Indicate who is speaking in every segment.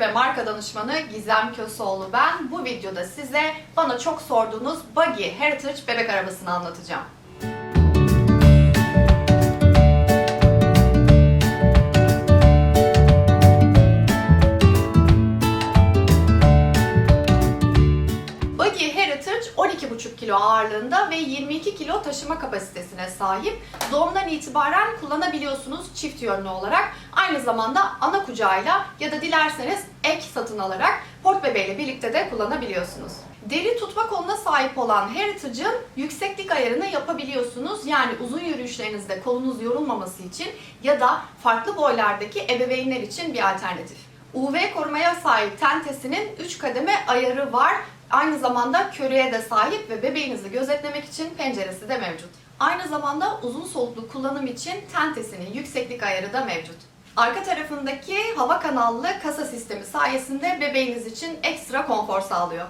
Speaker 1: ve marka danışmanı Gizem Köseoğlu ben. Bu videoda size bana çok sorduğunuz Buggy Heritage bebek arabasını anlatacağım. Buggy Heritage 12,5 kilo ağırlığında ve 22 kilo taşıma kapasitesine sahip. Doğumdan itibaren kullanabiliyorsunuz çift yönlü olarak. Aynı zamanda ana kucağıyla ya da dilerseniz ek satın alarak port bebeğiyle birlikte de kullanabiliyorsunuz. Deri tutma koluna sahip olan Heritage'ın yükseklik ayarını yapabiliyorsunuz. Yani uzun yürüyüşlerinizde kolunuz yorulmaması için ya da farklı boylardaki ebeveynler için bir alternatif. UV korumaya sahip tentesinin 3 kademe ayarı var. Aynı zamanda köreye de sahip ve bebeğinizi gözetlemek için penceresi de mevcut. Aynı zamanda uzun soluklu kullanım için tentesinin yükseklik ayarı da mevcut. Arka tarafındaki hava kanallı kasa sistemi sayesinde bebeğiniz için ekstra konfor sağlıyor.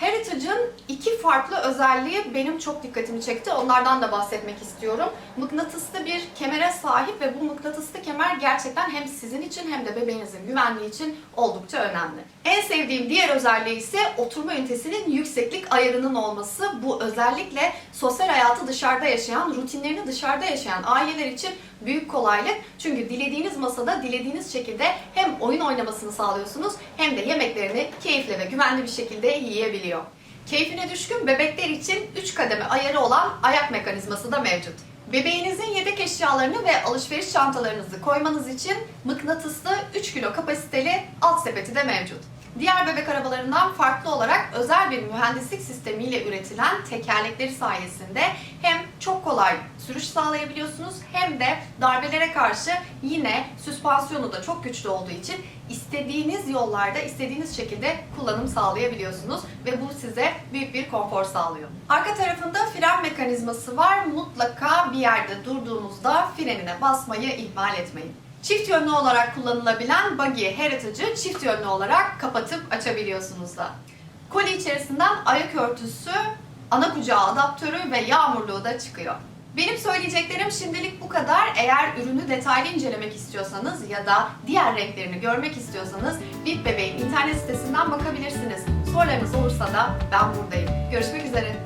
Speaker 1: Heritage'ın iki farklı özelliği benim çok dikkatimi çekti. Onlardan da bahsetmek istiyorum. Mıknatıslı bir kemere sahip ve bu mıknatıslı kemer gerçekten hem sizin için hem de bebeğinizin güvenliği için oldukça önemli. En sevdiğim diğer özelliği ise oturma ünitesinin yükseklik ayarının olması. Bu özellikle sosyal hayatı dışarıda yaşayan, rutinlerini dışarıda yaşayan aileler için büyük kolaylık. Çünkü dilediğiniz masada dilediğiniz şekilde hem oyun oynamasını sağlıyorsunuz hem de yemeklerini keyifli ve güvenli bir şekilde yiyebiliyor. Keyfine düşkün bebekler için 3 kademe ayarı olan ayak mekanizması da mevcut. Bebeğinizin yedek eşyalarını ve alışveriş çantalarınızı koymanız için mıknatıslı 3 kilo kapasiteli alt sepeti de mevcut. Diğer bebek arabalarından farklı olarak özel bir mühendislik sistemiyle üretilen tekerlekleri sayesinde hem çok kolay sürüş sağlayabiliyorsunuz hem de darbelere karşı yine süspansiyonu da çok güçlü olduğu için istediğiniz yollarda istediğiniz şekilde kullanım sağlayabiliyorsunuz ve bu size büyük bir konfor sağlıyor. Arka tarafında fren mekanizması var. Mutlaka bir yerde durduğunuzda frenine basmayı ihmal etmeyin. Çift yönlü olarak kullanılabilen Buggy Heritage'ı çift yönlü olarak kapatıp açabiliyorsunuz da. Koli içerisinden ayak örtüsü, ana kucağı adaptörü ve yağmurluğu da çıkıyor. Benim söyleyeceklerim şimdilik bu kadar. Eğer ürünü detaylı incelemek istiyorsanız ya da diğer renklerini görmek istiyorsanız Bip Bebeğin internet sitesinden bakabilirsiniz. Sorularınız olursa da ben buradayım. Görüşmek üzere.